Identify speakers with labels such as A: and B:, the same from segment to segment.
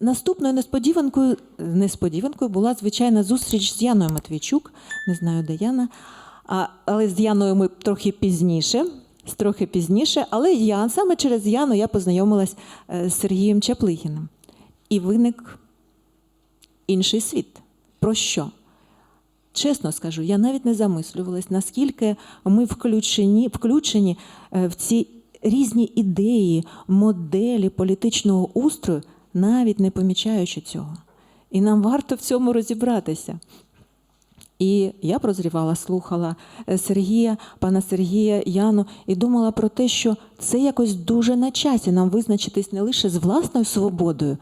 A: Наступною несподіванкою, несподіванкою була звичайна зустріч з Яною Матвійчук. Не знаю, де Яна. А, але з Яною ми трохи пізніше. Трохи пізніше, але я саме через Яну я познайомилась е, з Сергієм Чаплигіним. І виник інший світ. Про що? Чесно скажу, я навіть не замислювалась, наскільки ми включені, включені е, в ці різні ідеї, моделі політичного устрою, навіть не помічаючи цього. І нам варто в цьому розібратися. І я прозрівала, слухала е, Сергія, пана Сергія, Яну, і думала про те, що це якось дуже на часі нам визначитись не лише з власною свободою,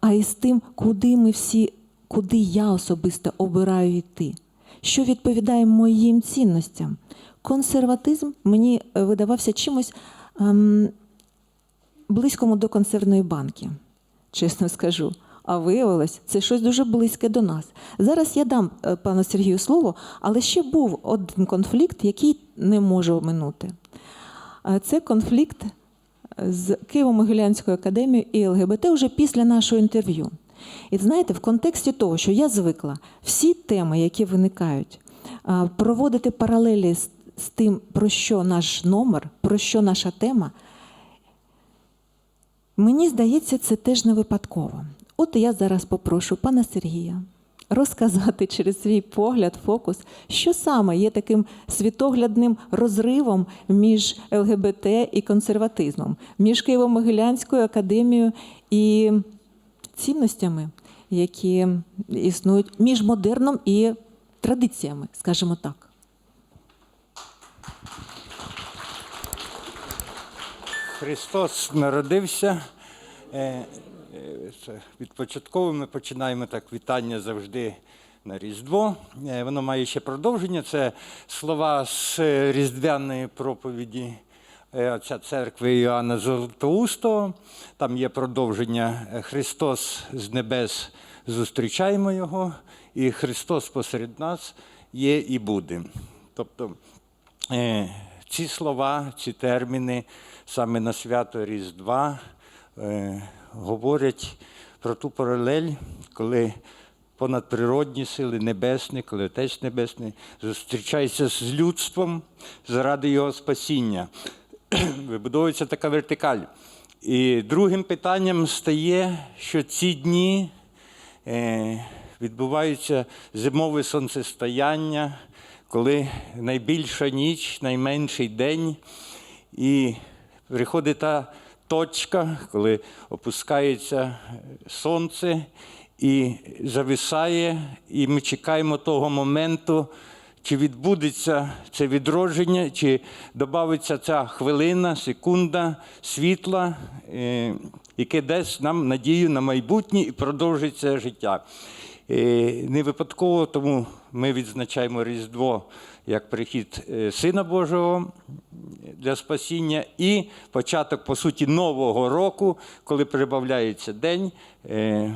A: а й з тим, куди ми всі, куди я особисто обираю йти, що відповідає моїм цінностям. Консерватизм мені е, видавався чимось ем, близькому до консервної банки, чесно скажу. А виявилось, це щось дуже близьке до нас. Зараз я дам е, пану Сергію слово, але ще був один конфлікт, який не можу оминути. Е, Це конфлікт з Києво-Могилянською академією і ЛГБТ вже після нашого інтерв'ю. І знаєте, в контексті того, що я звикла всі теми, які виникають, проводити паралелі з тим, про що наш номер, про що наша тема, Мені здається, це теж не випадково. От я зараз попрошу пана Сергія розказати через свій погляд, фокус, що саме є таким світоглядним розривом між ЛГБТ і консерватизмом, між Києво-Могилянською академією і цінностями, які існують між модерном і традиціями, скажімо так.
B: Христос народився. Е, е, Від початково ми починаємо так вітання завжди на Різдво. Е, Воно має ще продовження. Це слова з різдвяної проповіді отця церкви Іоанна Золотоустого. Там є продовження Христос з небес зустрічаємо Його, і Христос посеред нас є і буде. Тобто Ці слова, ці терміни саме на свято Різдва е, говорять про ту паралель, коли понадприродні сили небесні, коли Отець Небесний зустрічається з людством заради його спасіння. Вибудовується така вертикаль. І другим питанням стає, що ці дні е, відбувається зимове сонцестояння, коли найбільша ніч, найменший день, і приходить та точка, коли опускається сонце і зависає, і ми чекаємо того моменту, чи відбудеться це відродження, чи додається ця хвилина, секунда світла, е, яке дасть нам надію на майбутнє і продовжиться життя. Е, Не випадково, тому ми відзначаємо Різдво як прихід е, Сина Божого для спасіння і початок, по суті, нового року, коли прибавляється день, е,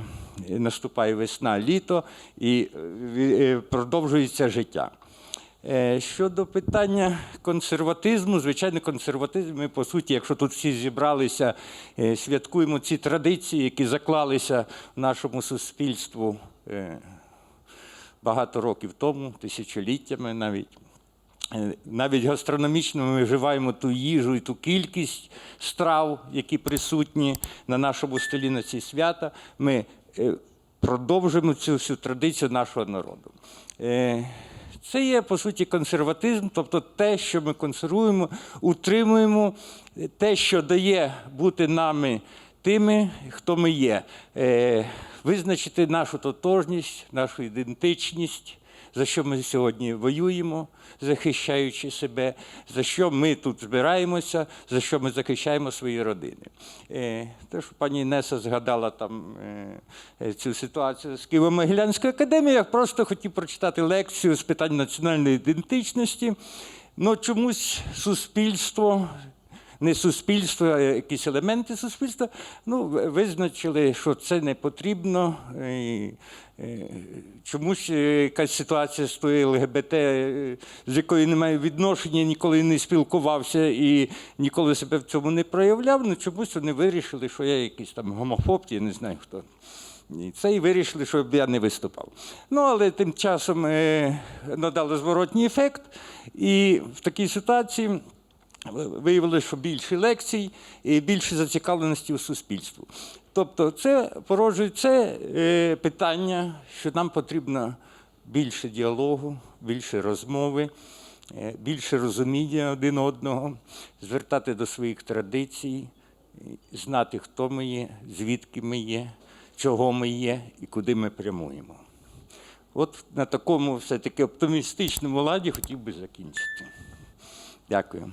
B: наступає весна, літо і е, продовжується життя. Щодо питання консерватизму, звичайно, консерватизм, ми, по суті, якщо тут всі зібралися, святкуємо ці традиції, які заклалися в нашому суспільству багато років тому, тисячоліттями навіть. Е, Навіть гастрономічно ми вживаємо ту їжу і ту кількість страв, які присутні на нашому столі на ці свята. Ми е, продовжуємо цю всю традицію нашого народу. Е, Це є, по суті, консерватизм, тобто те, що ми консервуємо, утримуємо, те, що дає бути нами тими, хто ми є, визначити нашу тотожність, нашу ідентичність за що ми сьогодні воюємо, захищаючи себе, за що ми тут збираємося, за що ми захищаємо свої родини. Е, що пані Інеса згадала там е, е, цю ситуацію з Києво-Могилянською академією, я просто хотів прочитати лекцію з питань національної ідентичності. Ну, чомусь суспільство не суспільство, а якісь елементи суспільства, ну, визначили, що це не потрібно. І, е, чомусь е, якась ситуація з тою ЛГБТ, е, з якою не маю відношення, ніколи не спілкувався і ніколи себе в цьому не проявляв. Ну чомусь вони вирішили, що я якийсь там гомофоб, я не знаю хто. І це і вирішили, щоб я не виступав. Ну, але тим часом надало зворотній ефект. І в такій ситуації виявилося, що більше лекцій і більше зацікавленості у суспільству. Тобто, це породжує це е, питання, що нам потрібно більше діалогу, більше розмови, е, більше розуміння один одного, звертати до своїх традицій, знати, хто ми є, звідки ми є, чого ми є і куди ми прямуємо. От на такому все-таки оптимістичному ладі хотів би закінчити. Дякую.